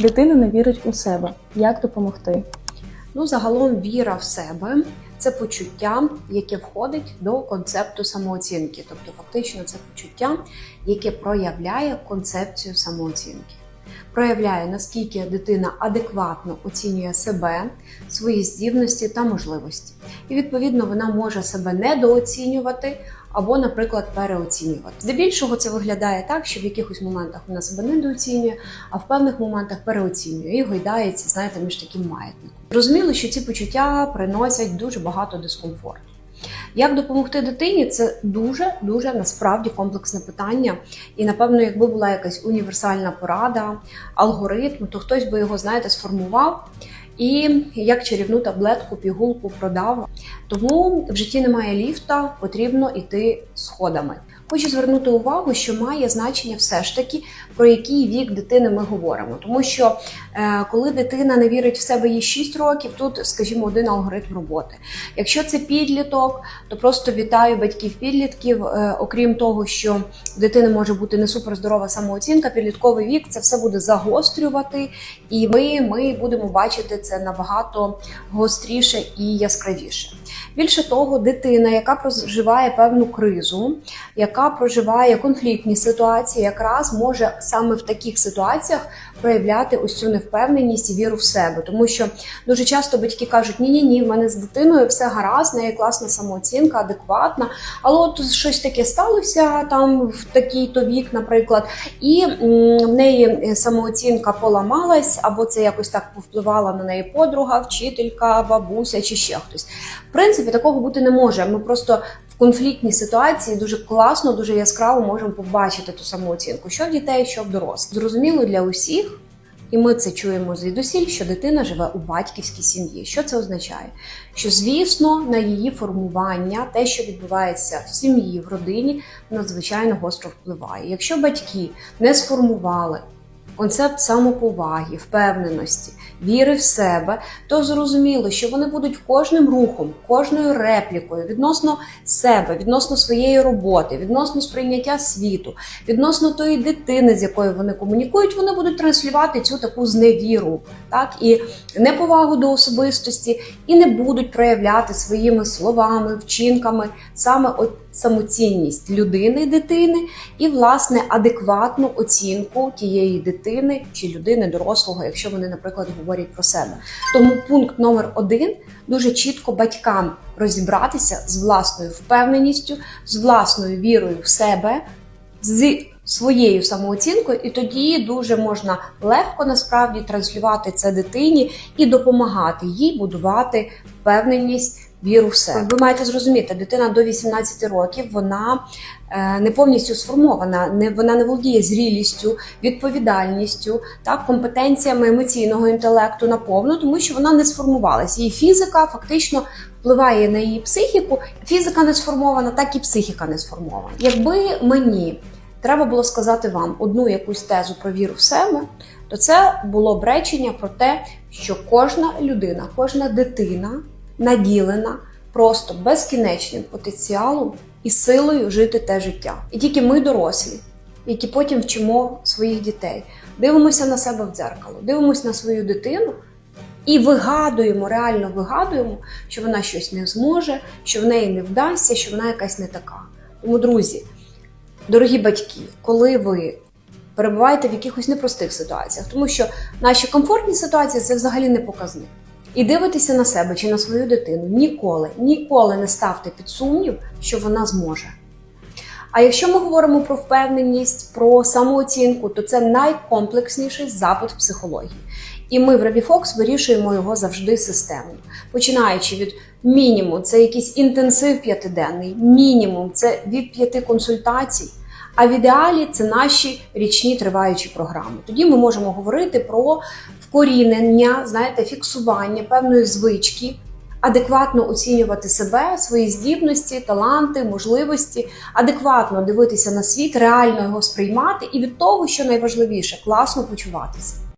Дитина не вірить у себе. Як допомогти? Ну, загалом віра в себе це почуття, яке входить до концепту самооцінки. Тобто, фактично, це почуття, яке проявляє концепцію самооцінки. Проявляє, наскільки дитина адекватно оцінює себе, свої здібності та можливості. І відповідно вона може себе недооцінювати або, наприклад, переоцінювати. Здебільшого це виглядає так, що в якихось моментах вона себе недооцінює, а в певних моментах переоцінює і гойдається, знаєте, між таким маятником. Зрозуміло, що ці почуття приносять дуже багато дискомфорту. Як допомогти дитині? Це дуже дуже насправді комплексне питання. І напевно, якби була якась універсальна порада, алгоритм, то хтось би його, знаєте, сформував і як чарівну таблетку, пігулку продав. Тому в житті немає ліфта, потрібно йти сходами. Хочу звернути увагу, що має значення все ж таки про який вік дитини ми говоримо, тому що е, коли дитина не вірить в себе їй 6 років, тут, скажімо, один алгоритм роботи. Якщо це підліток, то просто вітаю батьків підлітків. Е, окрім того, що в дитини може бути не суперздорова самооцінка, підлітковий вік це все буде загострювати, і ми, ми будемо бачити це набагато гостріше і яскравіше. Більше того, дитина, яка проживає певну кризу, яка проживає конфліктні ситуації, якраз може саме в таких ситуаціях проявляти ось цю невпевненість і віру в себе, тому що дуже часто батьки кажуть: ні, ні, ні, в мене з дитиною все гаразд, неї класна самооцінка, адекватна. Але от щось таке сталося там в такий-то вік, наприклад, і в неї самооцінка поламалась, або це якось так повпливала на неї подруга, вчителька, бабуся чи ще хтось. В принципі, такого бути не може. Ми просто в конфліктній ситуації дуже класно, дуже яскраво можемо побачити ту самооцінку, що в дітей, що в дорослих. Зрозуміло для усіх. І ми це чуємо звідусіль, що дитина живе у батьківській сім'ї. Що це означає? Що, звісно, на її формування, те, що відбувається в сім'ї, в родині, надзвичайно гостро впливає. Якщо батьки не сформували концепт самоповаги, впевненості, віри в себе, то зрозуміло, що вони будуть кожним рухом, кожною реплікою відносно себе, відносно своєї роботи, відносно сприйняття світу, відносно тої дитини, з якою вони комунікують, вони будуть транслювати цю таку зневіру, так? І неповагу до особистості, і не будуть проявляти своїми словами, вчинками саме от самоцінність людини, дитини і власне адекватну оцінку тієї дитини чи людини дорослого, якщо вони, наприклад, говорять про себе. Тому пункт номер один дуже чітко батькам розібратися з власною впевненістю, з власною вірою в себе. з Своєю самооцінкою, і тоді дуже можна легко насправді транслювати це дитині і допомагати їй будувати впевненість, віру в себе. Ви маєте зрозуміти, дитина до 18 років вона е, не повністю сформована, не вона не володіє зрілістю, відповідальністю, так компетенціями емоційного інтелекту наповну, тому що вона не сформувалася. Її фізика фактично впливає на її психіку. Фізика не сформована, так і психіка не сформована. Якби мені треба було сказати вам одну якусь тезу про віру в себе, то це було б речення про те, що кожна людина, кожна дитина наділена просто безкінечним потенціалом і силою жити те життя. І тільки ми, дорослі, які потім вчимо своїх дітей, дивимося на себе в дзеркало, дивимося на свою дитину. І вигадуємо, реально вигадуємо, що вона щось не зможе, що в неї не вдасться, що вона якась не така. Тому, друзі, дорогі батьки, коли ви перебуваєте в якихось непростих ситуаціях, тому що наші комфортні ситуації це взагалі не показник. І дивитися на себе чи на свою дитину ніколи, ніколи не ставте під сумнів, що вона зможе. А якщо ми говоримо про впевненість, про самооцінку, то це найкомплексніший запит психології. І ми в Рабіфокс вирішуємо його завжди системно. Починаючи від мінімум, це якийсь інтенсив п'ятиденний, мінімум це від п'яти консультацій. А в ідеалі це наші річні триваючі програми. Тоді ми можемо говорити про вкорінення, знаєте, фіксування певної звички, адекватно оцінювати себе, свої здібності, таланти, можливості, адекватно дивитися на світ, реально його сприймати, і від того, що найважливіше, класно почуватися.